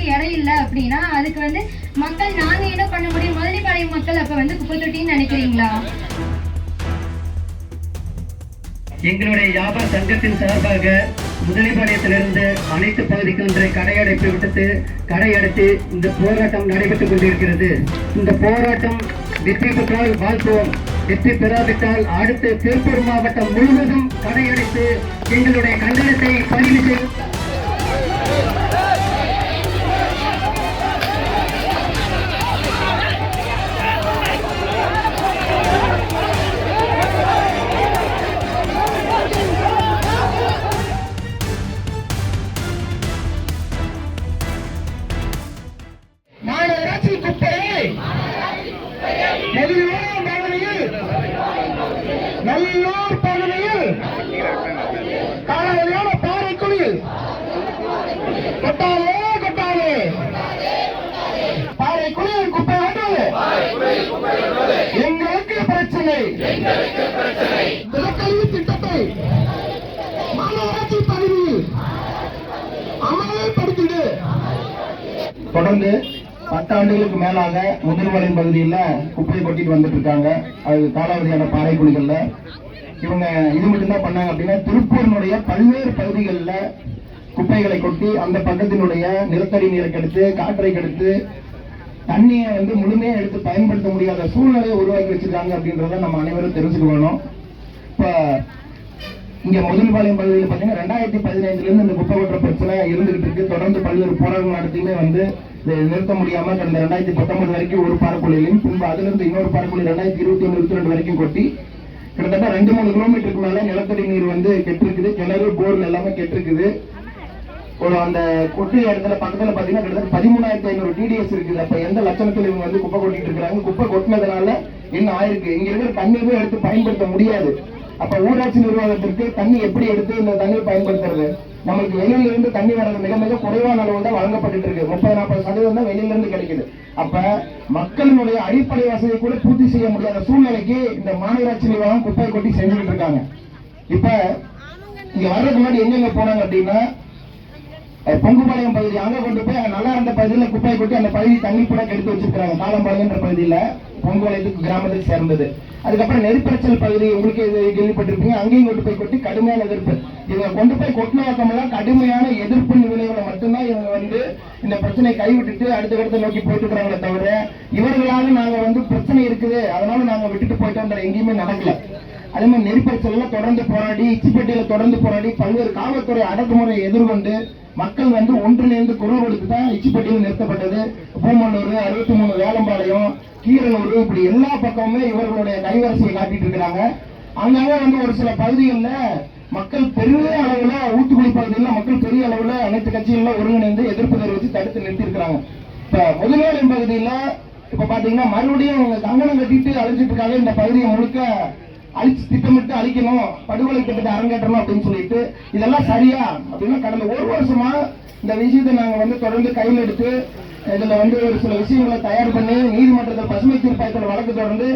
போடுறதுக்கு இடம் இல்லை அப்படின்னா அதுக்கு வந்து மக்கள் நாங்க என்ன பண்ண முடியும்? முதலிப்பாளையம் மக்கள் அப்ப வந்து குப்பை தொட்டின்னு நினைக்கிறீங்களா? எங்களுடைய வியாபார சங்கத்தின் சார்பாக முதலிபாளையத்திலிருந்து அனைத்து பகுதிக்கும் இன்றைய கடையடைப்பு விடுத்து கடையடைத்து இந்த போராட்டம் நடைபெற்றுக் கொண்டிருக்கிறது. இந்த போராட்டம் வெற்றி பெற்றால் வாழ்த்துவோம். வெற்றி பெறாவிட்டால் அடுத்து திருப்பூர் மாவட்டம் முழுவதும் கடையடைத்து எங்களுடைய கண்டனத்தை பதிவு செய்து எங்களுக்கு பிரச்சனை. தினக்கல்வி திட்டத்தை மாநகராட்சி பகுதியில் அமல்படுத்திடு தொடர்ந்து பத்தாண்டுகளுக்கு மேலாக முதல்வரையின் பகுதியில் குப்பையை கொட்டிட்டு வந்துட்டு இருக்காங்க. அது காலாவதியான பாறைக்குழிகள்ல இவங்க இது மட்டும்தான் பண்ணாங்க அப்படின்னா திருப்பூரினுடைய பல்வேறு பகுதிகளில் குப்பைகளை கொட்டி அந்த பக்கத்தினுடைய நிலத்தடி நீரை கெடுத்து காற்றை கெடுத்து தண்ணியை வந்து முழுமையா எடுத்து பயன்படுத்த முடியாத சூழ்நிலையை உருவாக்கி வச்சிருக்காங்க அப்படின்றத நம்ம அனைவரும் தெரிஞ்சுக்கணும் இப்போ இங்க முதல்பாளையம் பகுதியில் பார்த்தீங்கன்னா ரெண்டாயிரத்தி பதினைந்துலேருந்து இந்த குப்பை கொட்டுற பிரச்சனை இருந்துகிட்டு இருக்கு. தொடர்ந்து பல்வேறு போராட்டங்கள் நடத்தியுமே வந்து இதை நிறுத்த முடியாம கடந்த ரெண்டாயிரத்தி பத்தொன்பது வரைக்கும் ஒரு பாரக்குழியிலையும் பின்பு அதுல இருந்து இன்னொரு பாரக்குழி ரெண்டாயிரத்தி இருபத்தி ஒன்று இருபத்தி ரெண்டு வரைக்கும் கொட்டி கிட்டத்தட்ட ரெண்டு மூணு கிலோமீட்டருக்கு மேல நிலத்தடி நீர் வந்து கெட்டிருக்குது. கிணறு போர்ல எல்லாமே கெட்டிருக்குது. ஒரு அந்த கொட்டு இடத்துல பக்கத்துல பாத்தீங்கன்னா கிட்டத்தட்ட பதிமூணாயிரத்தி ஐநூறு டிடிஎஸ் இருக்குது. அப்ப எந்த லட்சணத்துல இவங்க வந்து குப்பை கொட்டிட்டு இருக்காங்க குப்பை கொட்டினதுனால என்ன ஆயிருக்கு? இங்க இருக்கிற தண்ணீர் எடுத்து பயன்படுத்த முடியாது. அப்ப ஊராட்சி நிர்வாகத்திற்கு தண்ணி எப்படி எடுத்து இந்த தண்ணீர் பயன்படுத்துறது? நம்மளுக்கு வெளியில இருந்து தண்ணி வர்றது மிக மிக குறைவான அளவு தான் வழங்கப்பட்டு இருக்கு. முப்பது நாற்பது சதவீதம் தான் வெளியில இருந்து கிடைக்குது. அப்ப மக்களினுடைய அடிப்படை வசதியை கூட பூர்த்தி செய்ய முடியாத சூழ்நிலைக்கு இந்த மாநகராட்சி நிர்வாகம் குப்பை கொட்டி செஞ்சுக்கிட்டு இருக்காங்க. இப்ப இங்க வர்றதுக்கு முன்னாடி எங்கெங்க போனாங்க அப்படின்னா அஹ் பொங்குபாளையம் பகுதி அங்க கொண்டு போய் நல்லா இருந்த பகுதியில் குப்பையை கொட்டி அந்த பகுதி தண்ணி கூட கெடுத்து வச்சிருக்கிறாங்க. காலம்பாளையம்ன்ற பகுதியில் பொங்குபாளையத்துக்கு கிராமத்துக்கு சேர்ந்தது. அதுக்கப்புறம் நெருப்பரச்சல் பகுதி உங்களுக்கு இது கேள்விப்பட்டிருப்பீங்க. அங்கேயும் கொண்டு போய் கொட்டி கடுமையான எதிர்ப்பு. இவங்க கொண்டு போய் கொட்டின பக்கமெல்லாம் கடுமையான எதிர்ப்பு விளைவுகளை மட்டும்தான் இவங்க வந்து இந்த பிரச்சனையை கைவிட்டுட்டு அடுத்த இடத்தை நோக்கி போயிட்டு இருக்கிறாங்களே தவிர இவர்களால நாங்க வந்து பிரச்சனை இருக்குது. அதனால நாங்க விட்டுட்டு போயிட்டோம்ன்ற எங்கேயுமே நடக்கல. அதே மாதிரி நெருப்பரிச்சல்ல தொடர்ந்து போராடி இச்சிப்பேட்டையில தொடர்ந்து போராடி பல்வேறு காவல்துறை அடக்குமுறையை எதிர்கொண்டு மக்கள் வந்து ஒன்றிணைந்து குரல் கொடுத்து தான் இச்சிப்பட்டியில் நிறுத்தப்பட்டது. பூமல்லூர் அறுபத்தி மூணு வேலம்பாளையம் கீரனூர் இப்படி எல்லா பக்கமுமே இவர்களுடைய கைவரிசையை காட்டிட்டு இருக்கிறாங்க. அங்கங்க வந்து ஒரு சில பகுதிகளில் மக்கள் பெரிய அளவில் ஊத்துக்குடி பகுதியில் மக்கள் பெரிய அளவில் அனைத்து கட்சிகளிலும் ஒருங்கிணைந்து எதிர்ப்பு தெரிவித்து தடுத்து நிறுத்தியிருக்கிறாங்க. இப்போ இப்ப பகுதியில் இப்போ பார்த்தீங்கன்னா மறுபடியும் அவங்க கங்கணம் கட்டிட்டு அழைச்சிட்டு இருக்காங்க. இந்த பகுதியை முழுக்க அழிச்சு திட்டமிட்டு அழிக்கணும் படுகொலை திட்டத்தை அரங்கேற்றணும் அப்படின்னு சொல்லிட்டு இதெல்லாம் சரியா அப்படின்னா கடந்த ஒரு வருஷமா இந்த விஷயத்தை நாங்க வந்து தொடர்ந்து கையில் எடுத்து இதுல வந்து ஒரு சில விஷயங்களை தயார் பண்ணி நீதிமன்றத்தில் பசுமை தீர்ப்பாயத்தில் வழக்கு தொடர்ந்து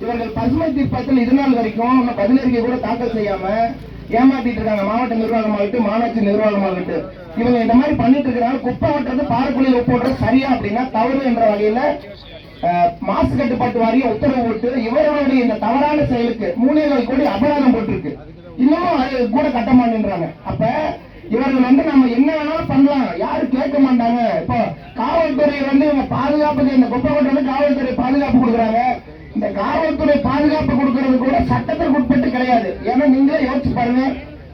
இவர்கள் பசுமை தீர்ப்பாயத்தில் இது நாள் வரைக்கும் இன்னும் பதினறிக்கை கூட தாக்கல் செய்யாம ஏமாத்திட்டு இருக்காங்க. மாவட்ட நிர்வாகமாகட்டு மாநாட்சி நிர்வாகமாகட்டு இவங்க இந்த மாதிரி பண்ணிட்டு இருக்கிறாங்க குப்பை ஓட்டுறது பாறைக்குழியில் ஓட்டுறது சரியா அப்படின்னா தவறு என்ற வகையில மாசு கட்டுப்பாட்டு வாரியம் உத்தரவு போட்டு இவர்களுடைய இந்த தவறான செயலுக்கு மூணேகால் கோடி அபராதம் போட்டிருக்கு. இன்னமும் அது கூட கட்ட மாட்டேன்றாங்க. அப்ப இவர்கள் வந்து நம்ம என்ன வேணாலும் பண்ணலாம். யாரும் கேட்க மாட்டாங்க. இப்போ காவல்துறை வந்து இவங்க பாதுகாப்புக்கு இந்த குப்பை கொட்டை வந்து காவல்துறை பாதுகாப்பு கொடுக்குறாங்க. இந்த காவல்துறை பாதுகாப்பு கொடுக்கறது கூட சட்டத்திற்கு உட்பட்டு கிடையாது. ஏன்னா நீங்களே யோசிச்சு பாருங்க.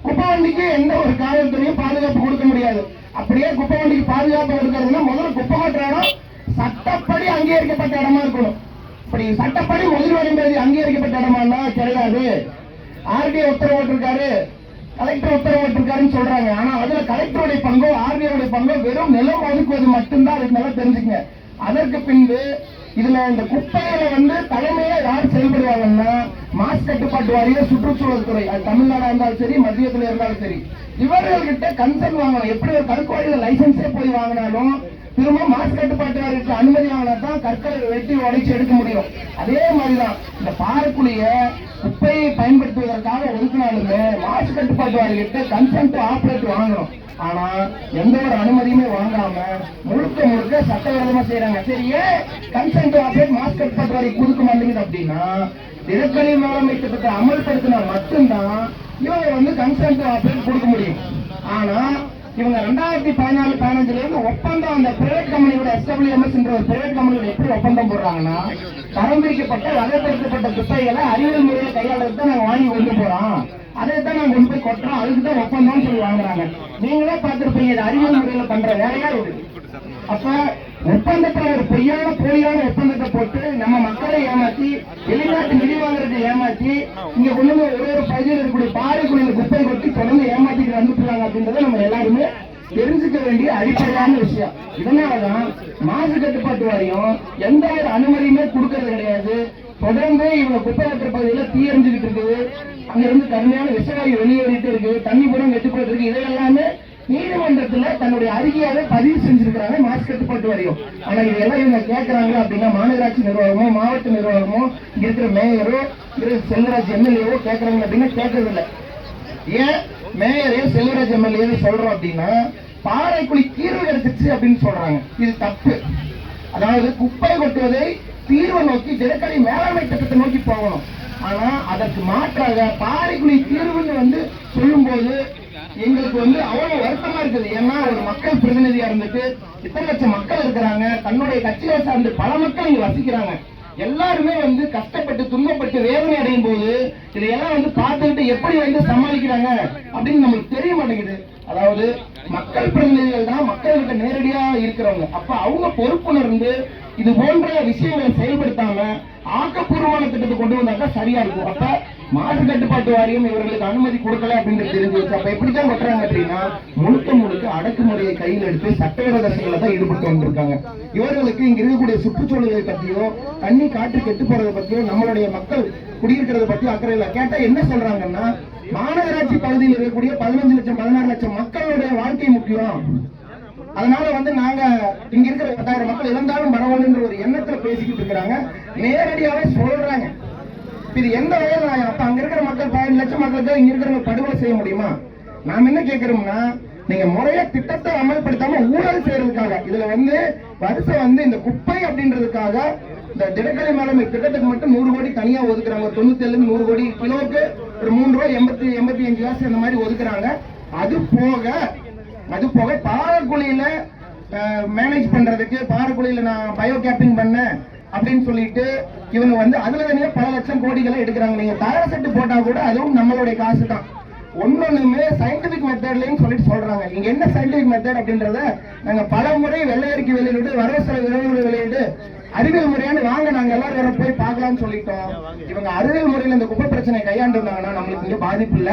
குப்பை வண்டிக்கு எந்த ஒரு காவல்துறையும் பாதுகாப்பு கொடுக்க முடியாது. அப்படியே குப்பை வண்டிக்கு பாதுகாப்பு கொடுக்கறதுன்னா முதல்ல குப்பை கொட்டுற இடம் சட்டப்படி அங்கீகரிக்கப்பட்ட இடமா இருக்கணும் இப்படி சட்டப்படி முதல் என்பது அங்கீகரிக்கப்பட்ட இடமானா கிடையாது. ஆர்டிஐ உத்தரவு போட்டிருக்காரு கலெக்டர் உத்தரவு போட்டிருக்காருன்னு சொல்றாங்க. ஆனா அதுல கலெக்டருடைய பங்கோ ஆர்டிஐ பங்கோ வெறும் நிலம் ஒதுக்குவது மட்டும்தான். அதுக்கு நல்லா தெரிஞ்சுக்கங்க. அதற்கு பின்பு இதுல இந்த குப்பையில வந்து தலைமையா யார் செயல்படுவாங்கன்னா மாசு கட்டுப்பாட்டு வாரிய சுற்றுச்சூழல் துறை அது தமிழ்நாடா இருந்தாலும் சரி மத்தியத்துல இருந்தாலும் சரி. இவர்கள்கிட்ட கன்சர்ன் வாங்கணும். எப்படி ஒரு கருக்கோழியில லைசன்ஸே போய் வாங்கினாலும் திரும்ப மாசு கட்டுப்பாட்டு வாரியத்துக்கு அனுமதி தான் கற்களை வெட்டி உடைச்சு எடுக்க முடியும். அதே மாதிரிதான் இந்த பாறைக்குழிய குப்பையை பயன்படுத்துவதற்காக ஒதுக்கினாலுமே மாசு கட்டுப்பாட்டு கன்சென்ட் ஆப்ரேட் வாங்கணும். ஆனா எந்த ஒரு அனுமதியுமே வாங்காம முழுக்க முழுக்க சட்டவிரோதமா செய்யறாங்க சரி ஏன் கன்சென்ட் மாஸ்க் கட்டுப்பாட்டு பட்டுவாரி கொடுக்க மாட்டேங்குது அப்படின்னா தினக்கணி மேலாண்மை திட்டத்தை அமல்படுத்தினா மட்டும்தான் இவங்க வந்து கன்சென்ட் ஆப்ரேட் கொடுக்க முடியும். ஆனா இவங்க ரெண்டாயிரத்தி பதினாலு பதினஞ்சுல இருந்து ஒப்பந்தம் அந்த பிரைவேட் கம்பெனியோட எஸ்டபிள்யூஎம்எஸ் என்ற ஒரு பிரைவேட் கம்பெனியோட எப்படி ஒப்பந்தம் போடுறாங்கன்னா தரம் பிரிக்கப்பட்ட வகைப்படுத்தப்பட்ட குப்பைகளை அறிவியல் முறையில கையாளுறது தான் நாங்க வாங்கி கொண்டு போறோம். அதை தான் நாங்க கொண்டு போய் கொட்டுறோம். அதுக்கு தான் ஒப்பந்தம்னு சொல்லி வாங்குறாங்க. நீங்களே பார்த்துருப்பீங்க இது அறிவியல் முறையில பண்ற வேலையா இது? அப்ப ஒப்பந்தத்தில் ஒரு பொய்யான போலியான ஒப்பந்தத்தை போட்டு நம்ம மக்களை ஏமாத்தி வெளிநாட்டு நிதி வாங்குறதை ஏமாத்தி இங்க கொண்டு ஒரு ஒரு பகுதியில் இருக்கக்கூடிய பாறை குழந்தை குப்பை கொட்டி தொடர்ந்து ஏமாத்திட்டு வந்துட்டுறாங்க அப்படின்றத நம்ம எல்லாருமே தெரிஞ்சுக்க வேண்டிய அடிப்படையான விஷயம். இதனாலதான் மாசு கட்டுப்பாட்டு வாரியம் எந்த ஒரு அனுமதியுமே கொடுக்கறது கிடையாது. தொடர்ந்து இவங்க குப்பை வைக்கிற பகுதியில தீ எரிஞ்சுக்கிட்டு இருக்குது. அங்க இருந்து கடுமையான விஷவாயு வெளியேறிட்டு இருக்கு தண்ணி புறம் வெட்டு போயிட்டு இருக்கு. இது நீதிமன்றத்துல தன்னுடைய அறிக்கையாவே பதிவு செஞ்சிருக்கிறாங்க. மாசு கட்டுப்பாட்டு வரையும். ஆனா இதெல்லாம் இவங்க கேட்கறாங்க அப்படின்னா மாநகராட்சி நிர்வாகமோ மாவட்ட நிர்வாகமோ இங்க இருக்கிற மேயரோ இருக்கிற செல்வராஜ் எம்எல்ஏவோ கேட்கறாங்க அப்படின்னா கேட்கறது ஏன் மேயரே செல்வராஜ் எம்எல்ஏ சொல்றோம் அப்படின்னா பாறைக்குழி தீர்வு கிடைச்சிச்சு அப்படின்னு சொல்றாங்க. இது தப்பு. அதாவது குப்பை கொட்டுவதை தீர்வை நோக்கி திடக்கடி மேலாண்மை திட்டத்தை நோக்கி போகணும். ஆனா அதற்கு மாற்றாக பாறைக்குழி தீர்வுன்னு வந்து சொல்லும்போது எங்களுக்கு வந்து அவ்வளவு வருத்தமா இருக்குது. ஏன்னா ஒரு மக்கள் பிரதிநிதியா இருந்துட்டு இத்தனை லட்சம் மக்கள் இருக்கிறாங்க. தன்னுடைய கட்சியை சார்ந்து பல மக்கள் இங்க வசிக்கிறாங்க. எல்லாருமே வந்து கஷ்டப்பட்டு துன்பப்பட்டு வேதனை அடையும் போது இதையெல்லாம் வந்து பார்த்துக்கிட்டு எப்படி வந்து சமாளிக்கிறாங்க அப்படின்னு நம்மளுக்கு தெரிய மாட்டேங்குது. அதாவது மக்கள் பிரதிநிதிகள் தான் மக்கள்கிட்ட நேரடியா இருக்கிறவங்க. அப்ப அவங்க பொறுப்புணர்ந்து இது போன்ற விஷயங்களை செயல்படுத்தாம ஆக்கப்பூர்வமான திட்டத்தை கொண்டு வந்தாக்கா சரியா இருக்கும். அப்ப மாசு கட்டுப்பாட்டு வாரியம் இவர்களுக்கு அனுமதி கொடுக்கல அப்படின்னு தெரிஞ்சு வச்சு அப்ப எப்படிதான் கொட்டுறாங்க அப்படின்னா முழுக்க முழுக்க அடக்குமுறையை கையில் எடுத்து சட்டவிரோத செயலை தான் ஈடுபட்டு வந்திருக்காங்க. இவர்களுக்கு இங்க இருக்கக்கூடிய சுற்றுச்சூழலை பத்தியோ தண்ணி காற்று கெட்டு போறதை பத்தியோ நம்மளுடைய மக்கள் குடியிருக்கிறத பத்தி அக்கறை இல்ல. கேட்டா என்ன சொல்றாங்கன்னா மாநகராட்சி பகுதியில் இருக்கக்கூடிய பதினஞ்சு லட்சம் பதினாறு லட்சம் மக்களுடைய வாழ்க்கை முக்கியம். அதனால வந்து நாங்க இங்க இருக்கிற பத்தாயிரம் மக்கள் இழந்தாலும் பரவாயில்லன்ற ஒரு எண்ணத்துல பேசிக்கிட்டு இருக்கிறாங்க. நேரடியாவே சொல்றாங்க. இது எந்த வகையில் நான் அப்ப அங்க இருக்கிற மக்கள் பதினஞ்சு லட்சம் மக்களுக்கு இங்க இருக்கிறவங்க படுகொலை செய்ய முடியுமா? நாம என்ன கேட்கிறோம்னா நீங்க முறையா திட்டத்தை அமல்படுத்தாம ஊழல் செய்யறதுக்காக இதுல வந்து வருஷம் வந்து இந்த குப்பை அப்படின்றதுக்காக இந்த திடக்கலை மேலமை திட்டத்துக்கு மட்டும் நூறு கோடி தனியா ஒதுக்குறாங்க. தொண்ணூத்தி ஏழு நூறு கோடி கிலோவுக்கு ஒரு மூணு ரூபாய் எண்பத்தி எண்பத்தி அஞ்சு காசு அந்த மாதிரி ஒதுக்குறாங்க. அது போக அது போக பாறைக்குழியில மேனேஜ் பண்றதுக்கு பாறைக்குழியில நான் பயோ கேப்பிங் பண்ணேன். அப்படின்னு சொல்லிட்டு இவங்க வந்து அதுல தனியா பல லட்சம் கோடிகளை எடுக்கிறாங்க. நீங்க தயார் செட்டு போட்டா கூட அதுவும் நம்மளுடைய காசு தான். ஒன்னொன்னுமே சயின்டிபிக் மெத்தட்லயும் சொல்லிட்டு சொல்றாங்க. இங்க என்ன சயின்டிபிக் மெத்தட் அப்படின்றத நாங்க பல முறை வெள்ளையறிக்கை வெளியிட்டு வரவு செலவு விரைவுகளை வெளியிட்டு அறிவியல் முறையான வாங்க நாங்க எல்லாரும் வர போய் பார்க்கலாம்னு சொல்லிட்டோம். இவங்க அறிவியல் முறையில இந்த குப்பை பிரச்சனை கையாண்டு இருந்தாங்கன்னா நம்மளுக்கு இங்க பாதிப்பு இல்ல.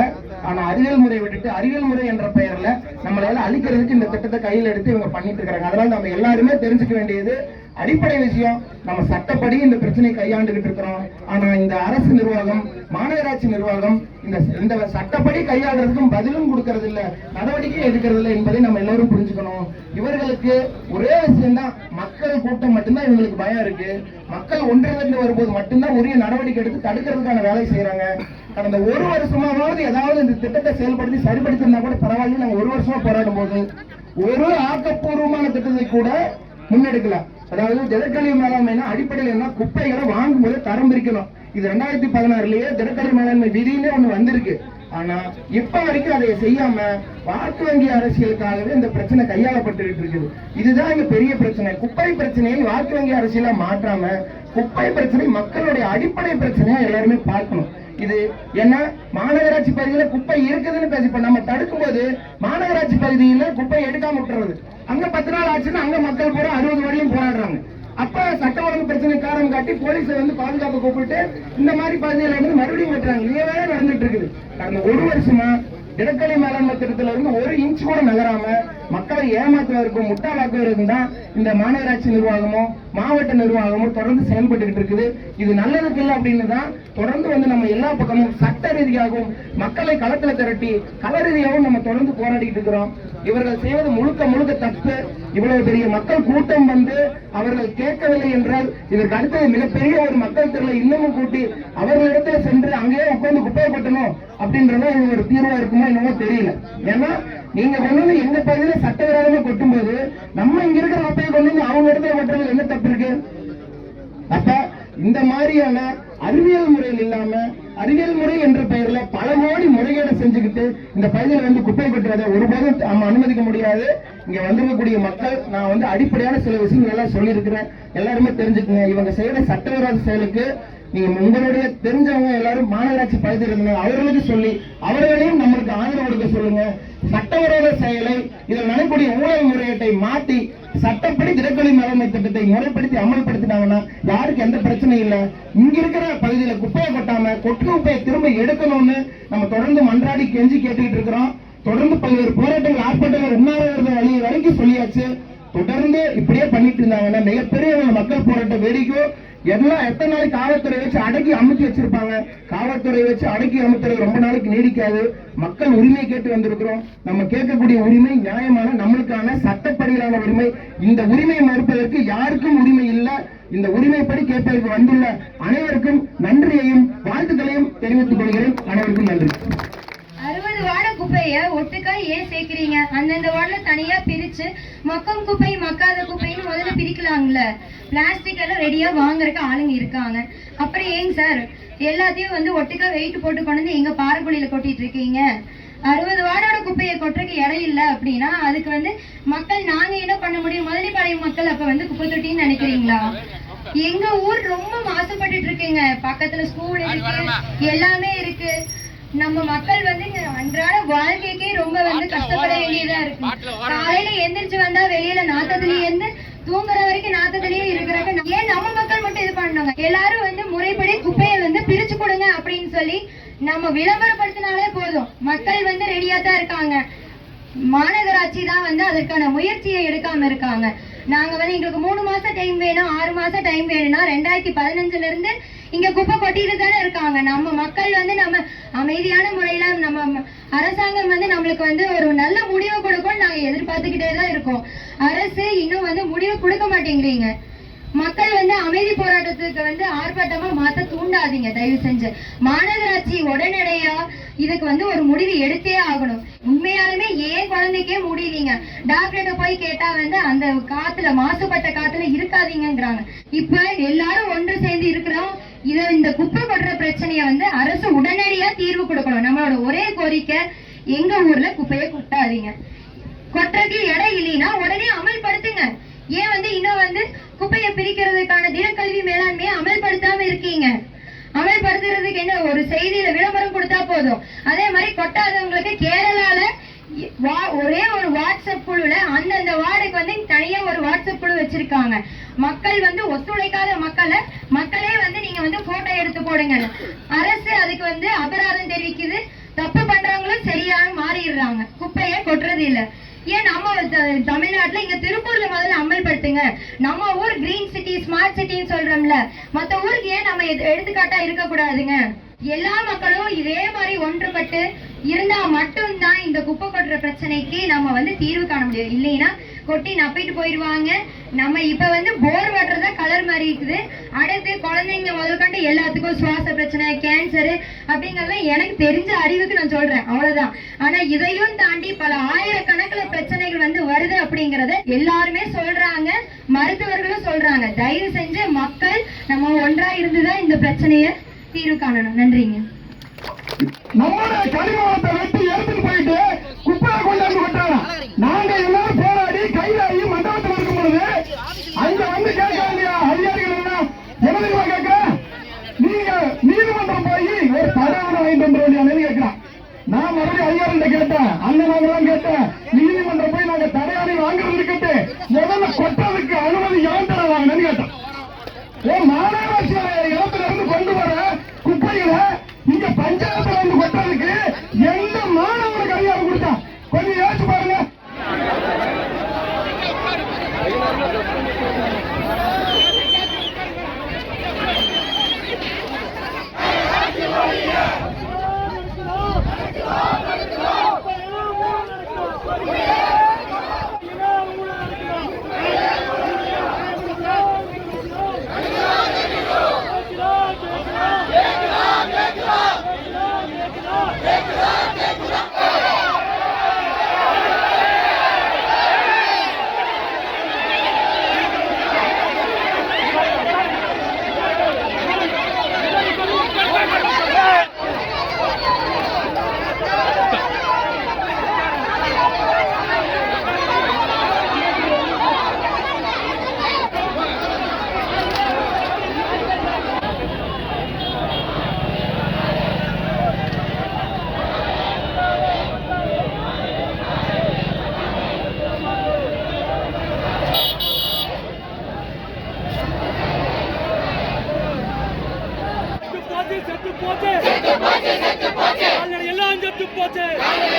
ஆனா அறிவியல் முறையை விட்டுட்டு அறிவியல் முறை என்ற பெயர்ல நம்மளால அழிக்கிறதுக்கு இந்த திட்டத்தை கையில் எடுத்து இவங்க பண்ணிட்டு இருக்காங்க. அதனால நம்ம எல்லாருமே தெரிஞ்சுக்க வேண்டியது அடிப்படை விஷயம் நம்ம சட்டப்படி இந்த பிரச்சனையை கையாண்டுகிட்டு இருக்கிறோம். ஆனா இந்த அரசு நிர்வாகம் மாநகராட்சி நிர்வாகம் இந்த இந்த சட்டப்படி கையாளுறதுக்கும் பதிலும் கொடுக்கறது இல்ல நடவடிக்கை எடுக்கிறது இல்லை என்பதை நம்ம எல்லாரும் புரிஞ்சுக்கணும். இவர்களுக்கு ஒரே விஷயம்தான் மக்கள் கூட்டம் மட்டும்தான் இவங்களுக்கு பயம் இருக்கு. மக்கள் ஒன்றிணைந்து வரும்போது மட்டும்தான் உரிய நடவடிக்கை எடுத்து தடுக்கிறதுக்கான வேலை செய்யறாங்க கடந்த ஒரு வருஷமாவது ஏதாவது இந்த திட்டத்தை செயல்படுத்தி சரிபடுத்திருந்தா கூட பரவாயில்ல நாங்க ஒரு வருஷமா போராடும் போது ஒரு ஆக்கப்பூர்வமான திட்டத்தை கூட முன்னெடுக்கலாம் அதாவது திடக்கழிவு மேலாண்மைனா அடிப்படையில் என்ன? குப்பைகளை வாங்கும்போது தரம் பிரிக்கணும். இது ரெண்டாயிரத்தி பதினாறுலயே திடக்கழிவு மேலாண்மை விதின்னு ஒண்ணு வந்திருக்கு. ஆனா இப்ப வரைக்கும் அதை செய்யாம வாக்கு வங்கி அரசியலுக்காகவே இந்த பிரச்சனை கையாளப்பட்டு இருக்குது. இதுதான் இங்க பெரிய பிரச்சனை. குப்பை பிரச்சனையை வாக்கு வங்கி அரசியலா மாற்றாம குப்பை பிரச்சனை மக்களுடைய அடிப்படை பிரச்சனையா எல்லாருமே பார்க்கணும். இது ஏன்னா மாநகராட்சி பகுதியில குப்பை இருக்குதுன்னு பேசி இப்ப நம்ம தடுக்கும் போது மாநகராட்சி பகுதியில குப்பை எடுக்காம விட்டுறது. அங்க பத்து நாள் ஆச்சுன்னா அங்க மக்கள் பூரா அறுபது வரையும் போராடுறாங்க. அப்ப சட்ட ஒழுங்கு பிரச்சனை காரணம் காட்டி போலீஸை வந்து பாதுகாப்பு கூப்பிட்டு இந்த மாதிரி பகுதியில இருந்து மறுபடியும் வெட்டுறாங்க இதே நடந்துட்டு இருக்குது. கடந்த ஒரு வருஷமா தினக்கலை மேலாண்மை திட்டத்துல இருந்து ஒரு இன்ச் கூட நகராம மக்களை ஏமாத்துவதற்கும் முட்டாளாக்குவதற்கும் தான் இந்த மாநகராட்சி நிர்வாகமும் மாவட்ட நிர்வாகமோ தொடர்ந்து செயல்பட்டுக்கிட்டு இருக்குது. இது நல்லதுக்கு இல்லை அப்படின்னு தான் தொடர்ந்து வந்து நம்ம எல்லா பக்கமும் சட்ட ரீதியாகவும் மக்களை களத்துல திரட்டி கல ரீதியாகவும் நம்ம தொடர்ந்து போராடிக்கிட்டு இருக்கிறோம். இவர்கள் செய்வது முழுக்க முழுக்க தப்பு. இவ்வளவு பெரிய மக்கள் கூட்டம் வந்து அவர்கள் கேட்கவில்லை என்றால் இதற்கு அடுத்தது மிகப்பெரிய ஒரு மக்கள் திரளை இன்னமும் கூட்டி அவர்களிடத்துல சென்று அங்கேயே உட்கார்ந்து குப்பையை கொட்டணும் அப்படின்றத இது ஒரு தீர்வா இருக்குமோ என்னமோ தெரியல. ஏன்னா நீங்க கொண்டு வந்து எங்க பகுதியில சட்டவிரோதமா கொட்டும்போது நம்ம இங்க இருக்கிற அப்பையை கொண்டு வந்து அவங்க இடத்துல கொட்டுறது என்ன தப்பு இருக்கு? அப்ப இந்த மாதிரியான அறிவியல் முறையில் இல்லாம அறிவியல் முறை என்ற பெயர்ல பல கோடி முறைகேடு செஞ்சுக்கிட்டு இந்த பகுதியில் வந்து குப்பை கொட்டுவதை ஒருபோதும் நம்ம அனுமதிக்க முடியாது. இங்க வந்திருக்கக்கூடிய மக்கள் நான் வந்து அடிப்படையான சில விஷயங்கள் எல்லாம் சொல்லியிருக்கிறேன். எல்லாருமே தெரிஞ்சுக்கங்க. இவங்க செய்யற சட்டவிரோத செயலுக்கு நீங்க உங்களுடைய தெரிஞ்சவங்க எல்லாரும் மாநகராட்சி பகுதியில் இருந்தாங்க. அவர்களுக்கு சொல்லி அவர்களையும் நம்மளுக்கு ஆதரவு கொடுக்க சொல்லுங்க. செயலை இதில் நடக்கூடிய ஊழல் முறையீட்டை மாற்றி சட்டப்படி திடக்கழிவு மேலாண்மை திட்டத்தை முறைப்படுத்தி அமல்படுத்தினாங்கன்னா யாருக்கு எந்த பிரச்சனையும் இல்லை. இங்க இருக்கிற பகுதியில குப்பையை கொட்டாம கொட்டு குப்பையை திரும்ப எடுக்கணும்னு நம்ம தொடர்ந்து மன்றாடி கெஞ்சி கேட்டுக்கிட்டு இருக்கிறோம். தொடர்ந்து பல்வேறு போராட்டங்கள் ஆர்ப்பாட்டங்கள் உண்ணாவிரத வழி வரைக்கும் சொல்லியாச்சு. தொடர்ந்து இப்படியே பண்ணிட்டு இருந்தாங்கன்னா மிகப்பெரிய மக்கள் போராட்ட வேடிக்கும் எல்லாம் எத்தனை நாளைக்கு காவல்துறை வச்சு அடக்கி அமுத்தி வச்சிருப்பாங்க? காவல்துறை வச்சு அடக்கி அமுத்துறது ரொம்ப நாளைக்கு நீடிக்காது. மக்கள் உரிமை கேட்டு வந்திருக்கிறோம். நம்ம கேட்கக்கூடிய உரிமை நியாயமான நம்மளுக்கான சட்டப்படியிலான உரிமை. இந்த உரிமையை மறுப்பதற்கு யாருக்கும் உரிமை இல்லை. இந்த உரிமைப்படி கேட்பதற்கு வந்துள்ள அனைவருக்கும் நன்றியையும் வாழ்த்துக்களையும் தெரிவித்துக் கொள்கிறேன். அனைவருக்கும் நன்றி. அறுபது வார்டு குப்பைய ஒட்டுக்கா ஏன் சேர்க்கிறீங்க? அந்தந்த வார்டுல தனியா பிரிச்சு மக்கும் குப்பை மக்காத குப்பைன்னு முதல்ல பிரிக்கலாம்ல. பிளாஸ்டிக் எல்லாம் ரெடியா வாங்குறதுக்கு ஆளுங்க இருக்காங்க. அப்புறம் ஏங்க சார் எல்லாத்தையும் வந்து ஒட்டுக்கா வெயிட் போட்டு கொண்டு வந்து எங்க பாறைக்குழியில கொட்டிட்டு இருக்கீங்க. அறுபது வார்டோட குப்பையை கொட்டுறதுக்கு இடம் இல்லை அப்படின்னா அதுக்கு வந்து மக்கள் நாங்க என்ன பண்ண முடியும்? முதலிப்பாளையம் மக்கள் அப்ப வந்து குப்பை தொட்டின்னு நினைக்கிறீங்களா? எங்க ஊர் ரொம்ப மாசுபட்டு இருக்குங்க. பக்கத்துல ஸ்கூல் இருக்கு எல்லாமே இருக்கு. நம்ம மக்கள் வந்து அன்றாட வாழ்க்கைக்கே ரொம்ப வந்து கஷ்டப்பட வேண்டியதா இருக்கு. காலையில எந்திரிச்சு வந்தா வெளியில நாத்தத்துலயே இருந்து தூங்குற வரைக்கும் நாத்தத்திலேயே இருக்கிறாங்க ஏன் நம்ம மக்கள் மட்டும் இது பண்ணணுங்க? எல்லாரும் வந்து முறைப்படி குப்பையை வந்து பிரிச்சு கொடுங்க அப்படின்னு சொல்லி நம்ம விளம்பரப்படுத்தினாலே போதும். மக்கள் வந்து ரெடியா தான் இருக்காங்க. மாநகராட்சி தான் வந்து அதற்கான முயற்சியை எடுக்காம இருக்காங்க. நாங்க வந்து எங்களுக்கு மூணு மாசம் டைம் வேணும் ஆறு மாசம் டைம் வேணும்னா ரெண்டாயிரத்தி பதினஞ்சுல இருந்து இங்க குப்பை கொட்டிட்டு தானே இருக்காங்க. நம்ம மக்கள் வந்து நம்ம அமைதியான முறையில நம்ம அரசாங்கம் வந்து நம்மளுக்கு வந்து ஒரு நல்ல முடிவு கொடுக்கும் நாங்க எதிர்பார்த்துக்கிட்டே தான் இருக்கோம். அரசு இன்னும் வந்து முடிவு கொடுக்க மாட்டேங்கிறீங்க. மக்கள் வந்து அமைதி போராட்டத்துக்கு வந்து ஆர்ப்பாட்டமா மாத்த தூண்டாதீங்க தயவு செஞ்சு. மாநகராட்சி உடனடியா இதுக்கு வந்து ஒரு முடிவு எடுத்தே ஆகணும். உண்மையாலுமே ஏன் குழந்தைக்கே முடியலீங்க? டாக்டர்கிட்ட போய் கேட்டா வந்து அந்த காத்துல மாசுபட்ட காத்துல இருக்காதீங்கிறாங்க இப்ப எல்லாரும் ஒன்று சேர்ந்து இருக்கிறோம். இத இந்த குப்பை கொட்டுற பிரச்சனைய வந்து அரசு உடனடியா தீர்வு கொடுக்கணும். நம்மளோட ஒரே கோரிக்கை எங்க ஊர்ல குப்பையை கொட்டாதீங்க. கொட்டுறதுக்கு இடம் இல்லைன்னா உடனே அமல்படுத்துங்க. ஏன் வந்து இன்னும் வந்து குப்பையை பிரிக்கிறதுக்கான தினக்கல்வி மேலாண்மையை அமல்படுத்தாம இருக்கீங்க? அமல்படுத்துறதுக்கு என்ன ஒரு செய்தியில விளம்பரம் கொடுத்தா போதும். அதே மாதிரி கொட்டாதவங்களுக்கு கேரளால வா- ஒரே ஒரு வாட்ஸ்அப் குழுல அந்தந்த வார்டுக்கு வந்து தனியா ஒரு வாட்ஸ்அப் குழு வச்சிருக்காங்க. மக்கள் வந்து ஒத்துழைக்காத மக்களை மக்களே வந்து நீங்க வந்து போட்டோ எடுத்து போடுங்க. அரசு அதுக்கு வந்து அபராதம் தெரிவிக்குது. தப்பு பண்றவங்களும் சரியாக மாறிடுறாங்க. குப்பையை கொட்டுறது இல்லை. ஏன் நம்ம த- தமிழ்நாட்டுல இங்க திருப்பூர்ல முதல்ல அமல்படுத்துங்க. நம்ம ஊர் கிரீன் சிட்டி ஸ்மார்ட் சிட்டின்னு சொல்றோம்ல. மத்த ஊருக்கு ஏன் நம்ம எது- எடுத்துக்காட்டா இருக்க கூடாதுங்க எல்லா மக்களும் இதே மாதிரி ஒன்றுபட்டு இருந்தா மட்டும்தான் இந்த குப்பை கொட்டுற பிரச்சனைக்கு நம்ம வந்து தீர்வு காண முடியும். இல்லைன்னா கொட்டி நப்பிட்டு போயிடுவாங்க. நம்ம இப்ப வந்து போர் வாட்டர் கலர் மாதிரி இருக்குது அடுத்து குழந்தைங்க முதற்கொண்டு எல்லாத்துக்கும் சுவாச பிரச்சனை கேன்சரு அப்படிங்கறத எனக்கு தெரிஞ்ச அறிவுக்கு நான் சொல்றேன். அவ்வளவுதான். ஆனா இதையும் தாண்டி பல ஆயிரக்கணக்கில் பிரச்சனைகள் வந்து வருது அப்படிங்கறத எல்லாருமே சொல்றாங்க. மருத்துவர்களும் சொல்றாங்க. தயவு செஞ்சு மக்கள் நம்ம ஒன்றா இருந்துதான் இந்த பிரச்சனைய தீர்வு காணணும். நன்றிங்க. வெட்டி எடுத்துட்டு போயிட்டு குப்பையை கொண்டாந்து நாங்க எல்லாரும் போராடி கைதாகி மண்டபத்தில் இருக்கும் பொழுது அங்க வந்து கேட்க எல்லாம் கேட்க நீங்க நீதிமன்றம் போய் ஒரு தடவை வாங்கிட்டு வந்துட கேட்கிறான் நான் மறுபடியும் அதிகாரிகிட்ட கேட்டேன். அண்ணன் நாங்கெல்லாம் கேட்டேன். நீதிமன்றம் போய் நாங்க தடையாணி வாங்குறது இருக்கட்டு முதல்ல கொட்டதுக்கு அனுமதி எவன் தர வாங்கினு கேட்டேன். ஏ மாநகராட்சி இடத்துல இருந்து கொண்டு வர குப்பைகளை இங்க பஞ்சாயத்துல இருந்து கொட்டதுக்கு எந்த চুপ আছে।